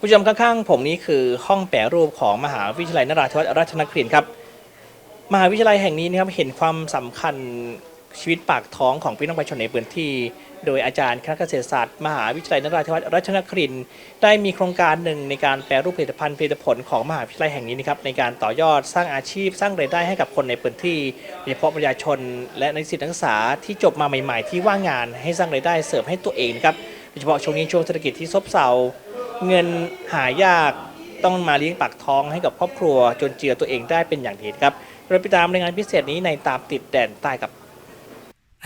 ผู้ชมข้างๆ ผมนี้คือห้องแปรรูปของมหาวิทยาลัยนราธิวาสราชนครินทร์ครับ มหาวิทยาลัยแห่งนี้นะครับเห็นความสำคัญชีวิตปากท้องของพี่น้องประชาชนในพื้นที่ โดยอาจารย์คณะเกษตรศาสตร์มหาวิทยาลัยนราธิวาสราชนครินทร์ได้มีโครงการหนึ่งในการแปรรูปผลิตภัณฑ์ผลิตผลของมหาวิทยาลัยแห่งนี้นะครับในการต่อยอดสร้างอาชีพ สร้างรายได้ให้กับคนในพื้นที่โดยเฉพาะประชาชน และนักศึกษานักศึกษาที่จบมาใหม่ ๆ ที่ว่างงาน ให้สร้างรายได้เสริมให้ตัวเองครับโดยเฉพาะช่วงนี้ช่วงเศรษฐกิจที่ซบเซา เงินหายากต้องมาเลี้ยงปากท้องให้กับครอบครัว จนเจือตัวเองได้เป็นอย่างดีครับเราไปตามรายงานพิเศษนี้ในตามติดแดนใต้กับ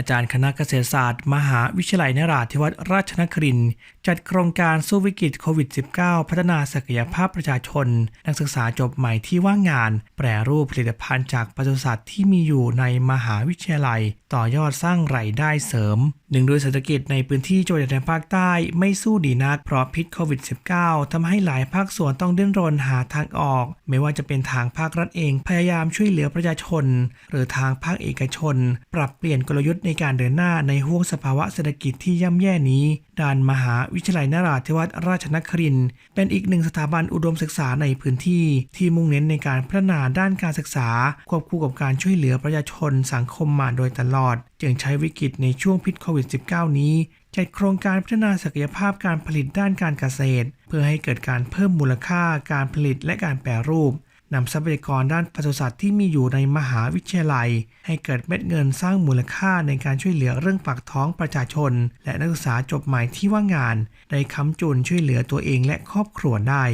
อาจารย์คณะเกษตรศาสตร์ มหาวิทยาลัยนราธิวาสราชนครินทร์จัดโครงการสู้วิกฤตโควิด -19 พัฒนาศักยภาพประชาชน นักศึกษาจบใหม่ที่ว่างงาน แปรรูปผลิตภัณฑ์จากปศุสัตว์ที่มีอยู่ในมหาวิทยาลัย ต่อยอดสร้างรายได้เสริม หนึ่งโดยเศรษฐกิจในพื้นที่จังหวัดชายภาคใต้ไม่สู้ดีนักเพราะพิษโควิด -19 ทำให้หลายภาคส่วนต้องดิ้นรนหาทางออก ไม่ว่าจะเป็นทางภาครัฐเองพยายามช่วยเหลือประชาชน หรือทางภาคเอกชน ปรับเปลี่ยนกลยุทธ์ในในการเดินหน้าในห่วงสภาวะเศรษฐกิจที่ย่ำแย่นี้ ด้านมหาวิทยาลัยนราธิวาสราชนครินเป็นอีกหนึ่งสถาบันอุดมศึกษาในพื้นที่ ที่มุ่งเน้นในการพัฒนาด้านการศึกษา ควบคู่กับการช่วยเหลือประชาชนสังคมมาโดยตลอด จึงใช้วิกฤตในช่วงพิษโควิด -19 นี้จัดโครงการพัฒนาศักยภาพการผลิตด้านการเกษตร เพื่อให้เกิดการเพิ่มมูลค่าการผลิตและการแปรรูป นำทรัพยากรด้านปศุสัตว์ที่มีอยู่ในมหาวิทยาลัย ให้เกิดเม็ดเงินสร้างมูลค่าในการช่วยเหลือเรื่องปากท้องประชาชน และนักศึกษาจบใหม่ที่ว่างงาน ได้ค้ำจุนช่วยเหลือตัวเองและครอบครัวได้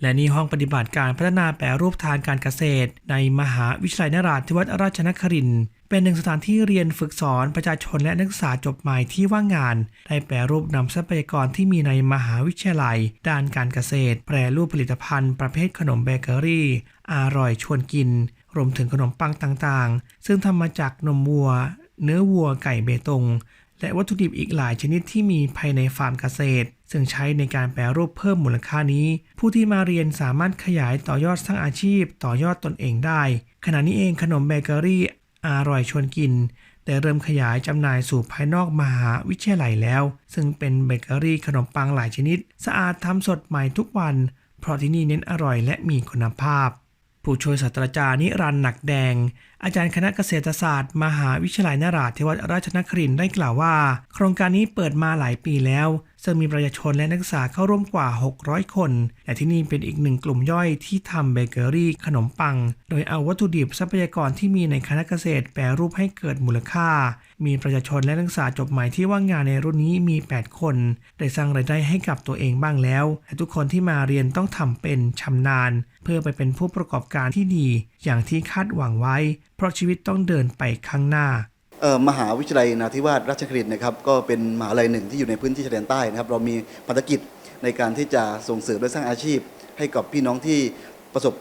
และนี่ห้องปฏิบัติการพัฒนาแปรรูปทางการเกษตร ในมหาวิทยาลัยนราธิวาสราชนครินทร์ เป็นหนึ่งสถานที่เรียนฝึกสอนประชาชนและนักศึกษาจบใหม่ที่ว่างงาน ได้แปรรูปนำทรัพยากรที่มีในมหาวิทยาลัย ด้านการเกษตร แปรรูปผลิตภัณฑ์ประเภทขนมเบเกอรี่ อร่อยชวนกิน รวมถึงขนมปังต่างๆ ซึ่งทำมาจากนมวัว เนื้อวัวไก่เบตง และวัตถุดิบอีกหลายชนิดที่มีภายในฟาร์มเกษตร ซึ่งใช้ในการแปรรูปเพิ่มมูลค่านี้ ผู้ที่มาเรียนสามารถขยายต่อยอดสร้างอาชีพ ต่อยอดตนเองได้ขณะนี้เองขนมเบเกอรี่ อร่อยชวนกิน ได้เริ่มขยายจำหน่ายสู่ภายนอกมหาวิทยาลัยแล้ว ซึ่งเป็นเบเกอรี่ขนมปังหลายชนิด สะอาดทำสดใหม่ทุกวัน เพราะที่นี่เน้นอร่อยและมีคุณภาพ ผู้ช่วยศาสตราจารย์นิรันดร์หนักแดง อาจารย์คณะเกษตรศาสตร์ มหาวิทยาลัยนราธิวาสราชนครินทร์ได้กล่าวว่า โครงการนี้เปิดมาหลายปีแล้วซึ่งมีประชาชนและนักศึกษาเข้าร่วมกว่า 600 คน และที่นี่เป็นอีกหนึ่งกลุ่มย่อยที่ทำเบเกอรี่ขนมปัง โดยเอาวัตถุดิบทรัพยากรที่มีในคณะเกษตร แปรรูปให้เกิดมูลค่า มีประชาชนและนักศึกษาจบใหม่ที่ว่างงานในรุ่นนี้มี 8 คน ได้สร้างรายได้ให้กับตัวเองบ้างแล้ว และทุกคนที่มาเรียนต้องทำเป็นชำนาญ เพื่อไปเป็นผู้ประกอบการที่ดี อย่างที่คาดหวังไว้ เพราะชีวิตต้องเดินไปข้างหน้า มหาวิทยาลัยนาทิวาสราชครินทร์นะครับก็เป็นมหาลัยหนึ่งที่อยู่ในพื้นที่ชายแดนใต้นะครับ เรามีภารกิจในการที่จะส่งเสริมและสร้างอาชีพ ให้กับพี่น้องที่ประสบ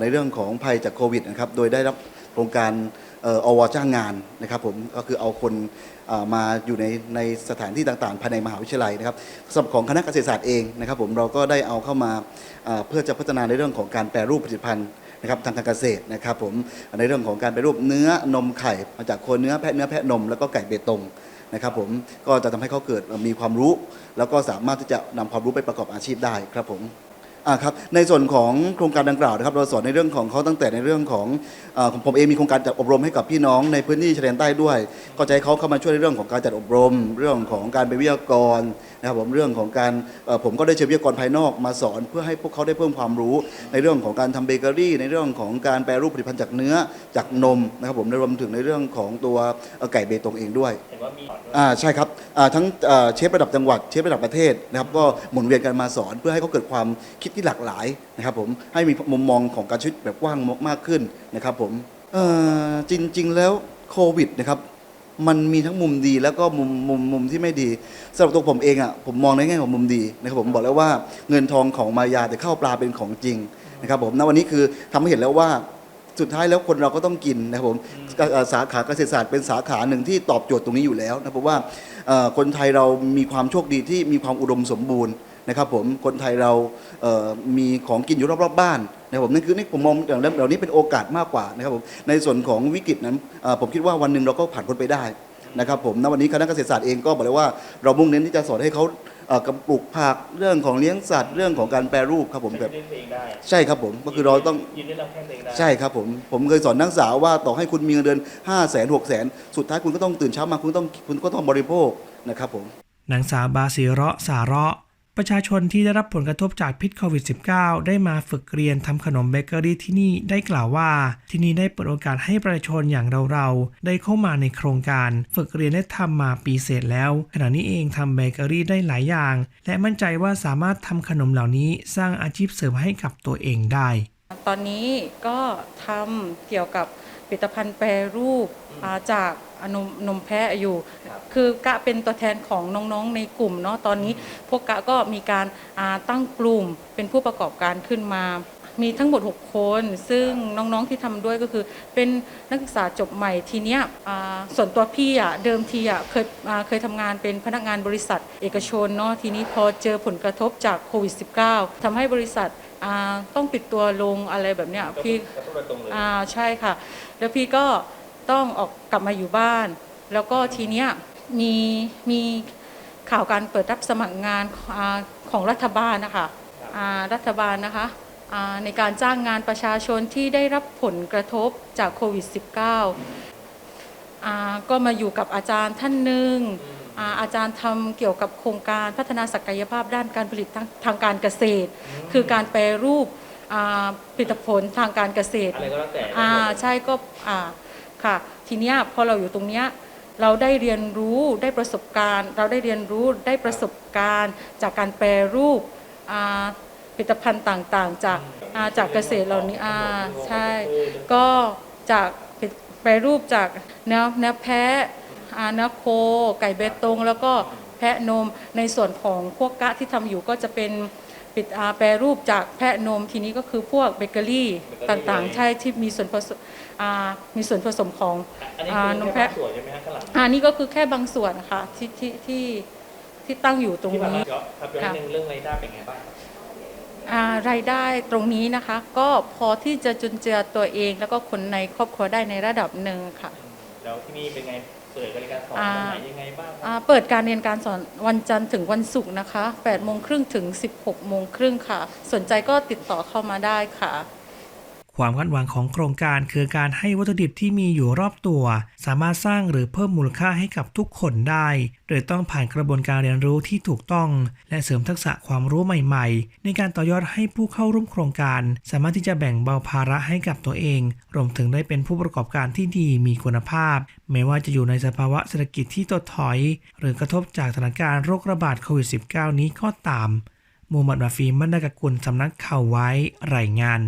ในเรื่องของภัยจากโควิดนะครับ โดยได้รับโครงการเอ่ออวจ้างงานนะครับผมก็คือเอาคนมาอยู่ในในสถานที่ต่างๆ ภายในมหาวิทยาลัยนะครับสำหรับของคณะเกษตรศาสตร์เองนะครับ ผมเราก็ได้เอาเข้ามาเพื่อจะพัฒนาในเรื่องของการแปรรูปผลิตภัณฑ์ นะครับทางการเกษตรนะครับผมในเรื่องของการไปรูปเนื้อนมไข่มาจากโคนเนื้อแพะเนื้อแพะนมแล้วก็ไก่เบตงนะครับผมก็จะทำให้เขาเกิดมีความรู้ แล้วก็สามารถที่จะนำความรู้ไปประกอบอาชีพได้ครับผม อ่าครับในส่วนของโครงการดังกล่าวนะครับเราสอนในเรื่องของเขาตั้งแต่ในเรื่องของอาของผมเองมีโครงการจัดอบรมให้กับพี่น้องในพื้นที่ชายแดนใต้ด้วย ก็จะให้เขาเข้ามาช่วยในเรื่องของการจัดอบรม เรื่องของการเป็นวิทยากรนะครับผมเรื่องของการเอ่อผมก็ได้เชิญวิทยากรภายนอกมาสอน เพื่อให้พวกเขาได้เพิ่มความรู้ ในเรื่องของการทำเบเกอรี่ ในเรื่องของการแปรรูปผลิตภัณฑ์จากเนื้อจากนมนะครับผมรวมถึงในเรื่องของตัวเอ่อไก่เบตงเองด้วย ว่ามีอ่าใช่ครับอ่าทั้งอ่าเชฟระดับจังหวัดเชฟระดับประเทศนะครับก็หมุนเวียนกันมาสอนเพื่อให้เขาเกิดความคิดที่หลากหลายนะครับผมให้มีมุมมองของการชีวิตแบบกว้างมากขึ้นนะครับผมเอ่อจริง ๆ แล้วโควิดนะครับมันมีทั้งมุมดีแล้วก็มุมมุมมุมที่ไม่ดีสำหรับตัวผมเองอะผมมองในแง่ของมุมดีนะครับผมบอกแล้วว่าเงินทองของมายาแต่ข้าวปลาเป็นของจริงนะครับผมณวันนี้คือทำให้เห็นแล้วว่า สุดท้ายแล้วคนเราก็ต้องกินนะครับผมเอ่อสาขาเกษตรศาสตร์เป็นสาขาหนึ่งที่ตอบโจทย์ตรงนี้อยู่แล้วนะเพราะว่าเอ่อคนไทยเรามีความโชคดีที่มีความอุดมสมบูรณ์นะครับผมคนไทยเราเอ่อมีของกินอยู่รอบๆบ้านนะครับผมนั่นคือนี่ผมมองอย่างเหล่านี้เป็นโอกาสมากกว่านะครับผมในส่วนของวิกฤตนั้นเอ่อผมคิดว่าวันหนึ่งเราก็ผ่านพ้นไปได้นะครับผมณวันนี้คณะเกษตรศาสตร์เองก็บอกเลยว่าเรามุ่งเน้นที่จะสอนให้เขา เอ่อกำปลูกผักเรื่องของเลี้ยงสัตว์ เรื่องของการแปรรูปครับผมแบบเล่นเพลงได้ใช่ครับผมก็คือเราต้องยืนเล่นลำแข้งเพลงได้ใช่ครับผมผมเคยสอนนักศึกษาว่าต่อให้คุณมีเงินเดือน5 0 0 0 0 0 6 0 0 0 0 สุดท้ายคุณก็ต้องตื่นเช้ามาคุณต้องคุณก็ต้องบริโภคนะครับผมนางสาวบาซิเราะสาเราะ ประชาชนที่ได้รับผลกระทบจากพิษโควิด -19 ได้มาฝึกเรียนทำขนมเบเกอรี่ที่นี่ได้กล่าวว่า ที่นี่ได้เปิดโอกาสให้ประชาชนอย่างเราๆ ได้เข้ามาในโครงการ ฝึกเรียนได้ทำมาปีเศษแล้ว ขณะนี้เองทำเบเกอรี่ได้หลายอย่าง และมั่นใจว่าสามารถทำขนมเหล่านี้สร้างอาชีพเสริมให้กับตัวเองได้ ตอนนี้ก็ทำเกี่ยวกับ ผลิตภัณฑ์แปรรูปอ่าจากนมนมแพะอยู่ คือกะเป็นตัวแทนของน้องๆในกลุ่มเนาะตอนนี้พวกกะก็มีการอ่าตั้งกลุ่มเป็นผู้ประกอบการขึ้นมา มีทั้งหมด 6 คน ซึ่งน้องๆที่ทำด้วยก็คือเป็นนักศึกษาจบใหม่ทีเนี้ยอ่าส่วนตัวพี่อะเดิมทีอะเคยอ่าเคยทำงานเป็นพนักงานบริษัทเอกชนเนาะทีนี้พอเจอผลกระทบจากโควิด -19 ทำให้บริษัทอ่าต้องปิดตัวลงอะไรแบบเนี้ยพี่ กระทบโดยตรงเลย อ่าใช่ค่ะ แล้วพี่ก็ต้องออกกลับมาอยู่บ้าน แล้วก็ทีเนี้ยมีมีข่าวการเปิดรับสมัครงานอ่าของรัฐบาลนะคะอ่ารัฐบาลนะคะอ่า ในการจ้างงานประชาชนที่ได้รับผลกระทบจากโควิด -19 อ่าก็มาอยู่กับอาจารย์ท่านหนึ่งอ่าอาจารย์ทำเกี่ยวกับโครงการพัฒนาศักยภาพด้านการผลิตทางทางการเกษตร คือการแปรรูปอ่าผลิตผลทางการเกษตรอะไรก็แล้วแต่อ่าใช่ก็อ่าค่ะทีเนี้ยพอเราอยู่ตรงเนี้ยเราได้เรียนรู้ได้ประสบการณ์ เราได้เรียนรู้ได้ประสบการณ์จากการแปรรูปอ่าผ ลิตภัณฑ์ต่างๆ จากอ่าจากเกษตรเหล่านี้อ่าใช่ ก็จากแปรรูปจากเนื้อเนื้อแพะอ่าเนื้อโค ไก่เบตง แล้วก็แพะนมในส่วนของพวกกะที่ทำอยู่ก็จะเป็นปิดอาแปรรูปจากแพะนมทีนี้ก็คือพวกเบเกอรี่ต่างๆ ใช่ที่มีส่วนผสมอ่ามีส่วนผสมของอันนี้อ่าคือนมแค่แพะสวยใช่ไหมฮะข้างหลังอ่านี่ก็คือแค่บางส่วนนะคะที่ที่ที่ที่ตั้งอยู่ตรงที่ผ่านนี้มาครับเดี๋ยวนิดนึงเรื่องรายได้เป็นไงบ้างค รับอ่ารายได้ตรงนี้นะคะ ก็พอที่จะจุนเจือตัวเอง แล้วก็คนในครอบครัวได้ในระดับหนึ่งค่ะแล้วที่นี่เป็นไงเปิดการเรียนการสอนอ่าวันไหนยังไงบ้างครับอ่าเปิดการเรียนการสอนวันจันทร์ถึงวันศุกร์นะคะ8โมงครึ่งถึง 16โมงครึ่งค่ะ สนใจก็ติดต่อเข้ามาได้ค่ะ ความคาดหวังของโครงการคือการให้วัตถุดิบที่มีอยู่รอบตัว สามารถสร้างหรือเพิ่มมูลค่าให้กับทุกคนได้ โดยต้องผ่านกระบวนการเรียนรู้ที่ถูกต้อง และเสริมทักษะความรู้ใหม่ ๆ ในการต่อยอดให้ผู้เข้าร่วมโครงการ สามารถที่จะแบ่งเบาภาระให้กับตัวเอง รวมถึงได้เป็นผู้ประกอบการที่ดีมีคุณภาพ ไม่ว่าจะอยู่ในสภาวะเศรษฐกิจที่ถดถอย หรือกระทบจากสถานการณ์โรคระบาดโควิด -19 นี้ก็ตามมูฮัมหมัดมาฟีมันดากกุลสำนักข่าวไว้รายงาน